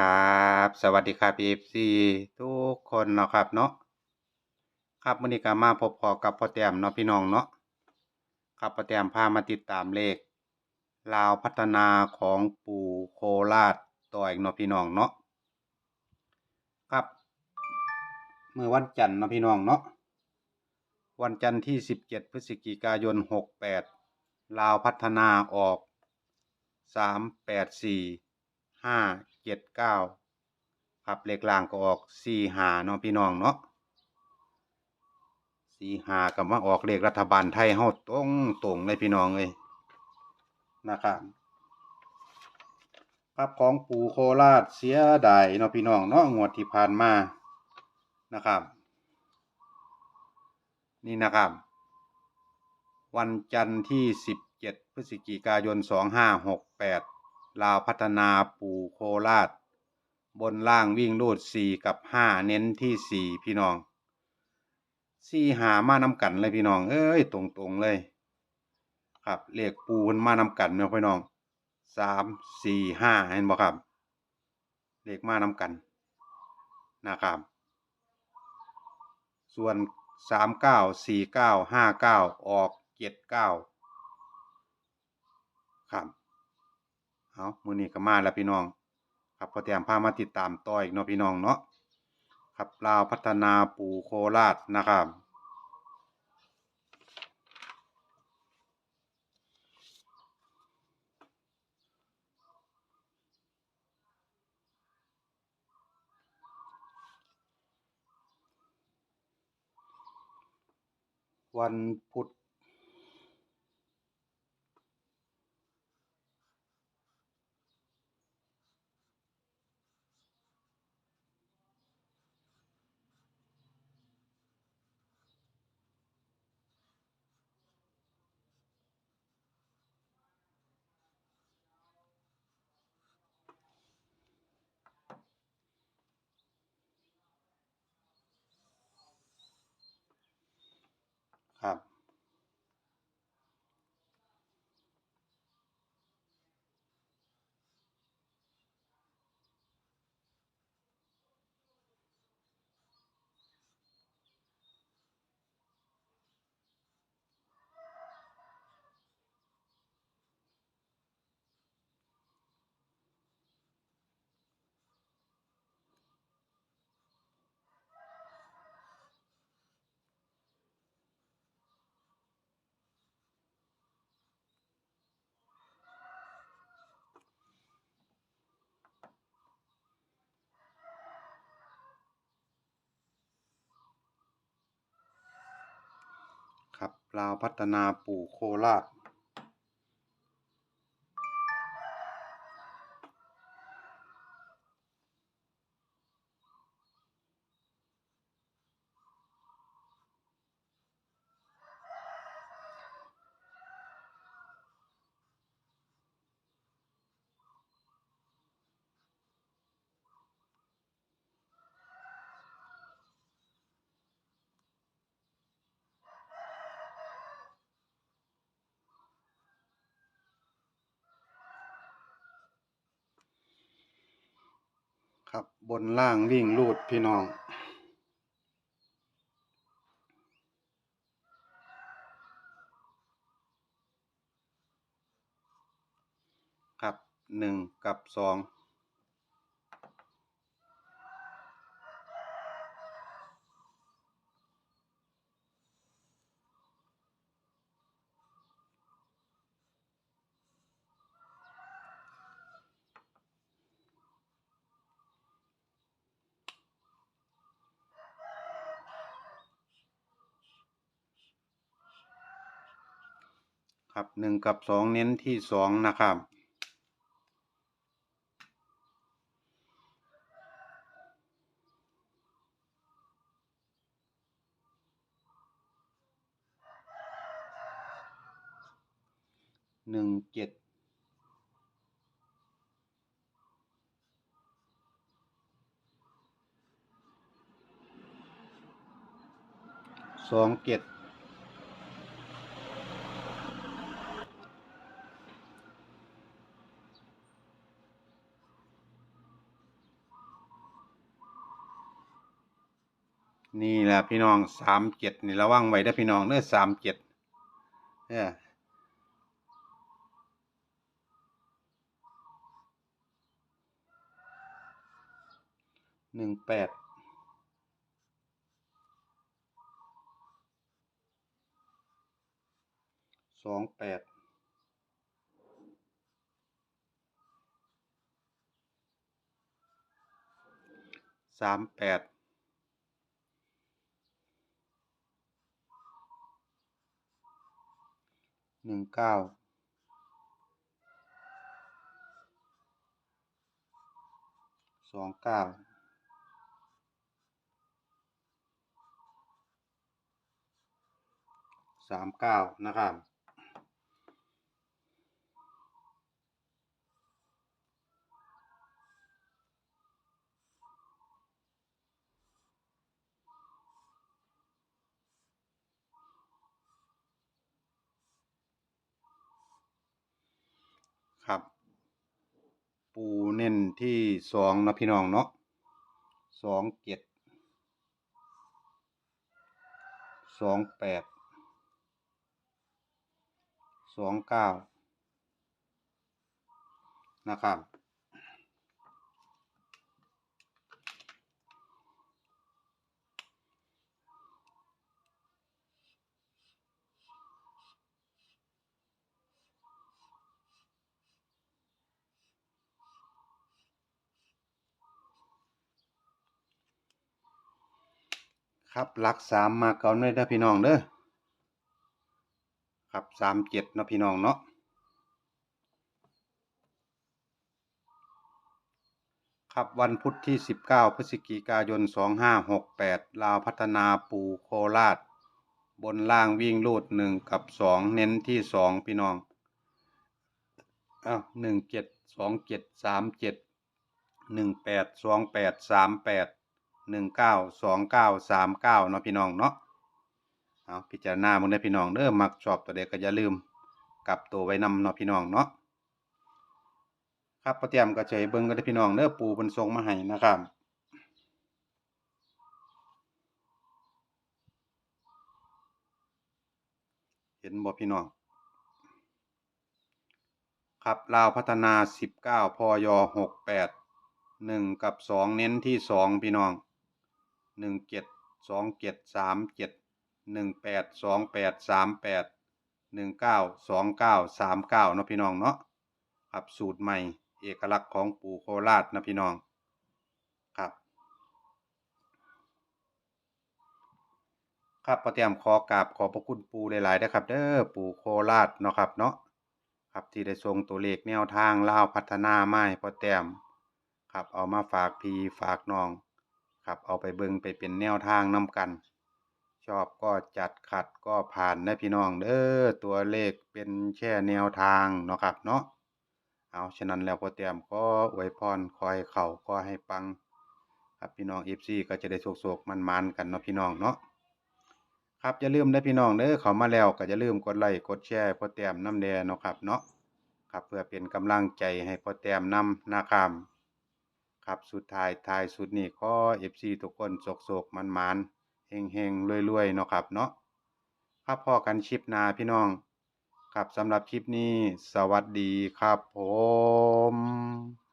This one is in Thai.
ครับ สวัสดีครับ FC ทุกคนเนาะครับเนาะครับมื้อนี้ก็มาพบพอกับพ่อแต้มเนาะพี่น้องเนาะครับพ่อแต้มพามาติดตามเลขลาวพัฒนาของปู่โคราชต่ออีกเนาะพี่น้องเนาะครับเมื่อวันจันทร์เนาะพี่น้องเนาะวันจันทร์ที่ 17 พฤศจิกายน 68 ลาวพัฒนาออก 384ห้า เจ็ดเก้าครับเลขล่างก็ออกสี่หาเนาะพี่น้องเนาะสี่หากับมาออกเลขรัฐบาลไทยเฮาตรงตรงเลยพี่น้องเลยนะครับครับของปู่โคราชเสียดายเนาะพี่น้องเนาะงวดที่ผ่านมานะครับ นี่นะครับ วันจันทร์ที่สิบเจ็ดพฤศจิกายนสองห้าหกแปด ลาวพัฒนาปู่โคราช บนล่างวิ่งรูดสี่กับห้าเน้นที่สี่พี่น้องสี่หามานำกันเลยพี่น้อง เอ้ย ตรงๆเลย ครับเลขปูมันมานำกันเนาะพี่น้องสามสี่ห้าเห็นบ่ครับเลขมานำกันนะครับ ส่วนสามเก้าสี่เก้าห้าเก้าออกเจ็ดเก้าครับ เอามือนี้ก็มาแล้วพี่น้อง ครับพอเตียมพามาติดตามต่ออีกเนาะพี่น้องเนาะครับลาวพัฒนาปู่โคราชนะครับวันพุธ ขับลาวพัฒนาปู่โคราช ครับบนล่างวิ่งลูดพี่น้อง ครับหนึ่งกับสอง ครับหนึ่งกับสองเน้นที่สองนะครับ หนึ่งเจ็ดสองเจ็ด นี่แหละพี่น้องสามเจ็ดนี่ระวังไว้ได้พี่น้องเด้อสามเจ็ดเนี่ยหนึ่งแปดสองแปดสามแปด หนึ่งเก้าสองเก้าสามเก้านะครับ ครับ ปูเน้นที่สองนะพี่น้องเนาะสองเจ็ดสองแปดสองเก้านะครับ ครับหลักสามมาก่าหน่อยเด้อพี่น้องเด้อครับสามเจ็ดนะพี่น้องเนาะครับวันพุธที่สิบเก้าพฤศจิกายนสองห้าหกแปดลาวพัฒนาปูโคราช บนล่างวิ่งลูดหนึ่งกับสองเน้นที่สองพี่น้องอ้าวหนึ่งเจ็ดสองเจ็ดสามเจ็ดหนึ่งแปดสองแปดสามแปด หนึ่งเก้าสองเก้าสามเก้าเนาะพี่น้องเนาะเอาพิจารณามึงได้พี่น้องเด้อมักชอบตัวเด็กก็อย่าลืมกลับตัวไว้นำเนาะพี่น้องเนาะครับปรเตรียมก็ใจเบิ่งก็ได้พี่น้องเด้อปูเป็นทรงมาให้นะครับเห็นบ่พี่น้องครับลาวพัฒนาสิบเก้าพยหกแปดหนึ่งกับสองเน้นที่สองพี่น้อง หนึ่งเจ็ดสองเจ็ดสามเจ็ดหนึ่งแปดสองแปดสามแปดหนึ่งเก้าสองเก้าสามเก้านะพี่น้องเนาะครับสูตรใหม่เอกลักษณ์ของปู่โคราชนะพี่น้องครับ ครับประเตรียมขอกราบขอพระคุณปู่หลายๆนะครับ เด้อปู่โคราชเนาะครับเนาะครับที่ได้ส่งตัวเลขแนวทางเล่าพัฒนาไม้พอแต้มครับเอามาฝากพี่ฝากน้อง ครับเอาไปเบิงไปเป็นแนวทางนํกัน ชอบก็จัดขัดก็ผ่านนะพี่น้องเด้อตัวเลขเป็นแค่แนวทางเนาะครับเนาะเอาฉะนั้นแล้วพอแต้มก็อวยพรคอยเข่าก็ให้ปัง ครับพี่น้อง FC ก็จะได้โศกๆมันๆกันเนาะพี่น้องเนาะครับอย่าลืมนะพี่น้องเด้อเขามาแล้วก็อย่าลืมกดไลค์กดแชร์พอแต้มน้ำแดงเนาะครับเนาะครับเพื่อเป็นกำลังใจให้พอแต้มนำนะครับ ครับสุดท้ายท้ายสุดนี้ขอฟซีทุกคนโศกๆมันๆเฮงเฮงรวยๆเนาะครับเนาะครับพอกันชิปนาพี่น้อง ครับสำหรับคลิปนี้ สวัสดีครับผม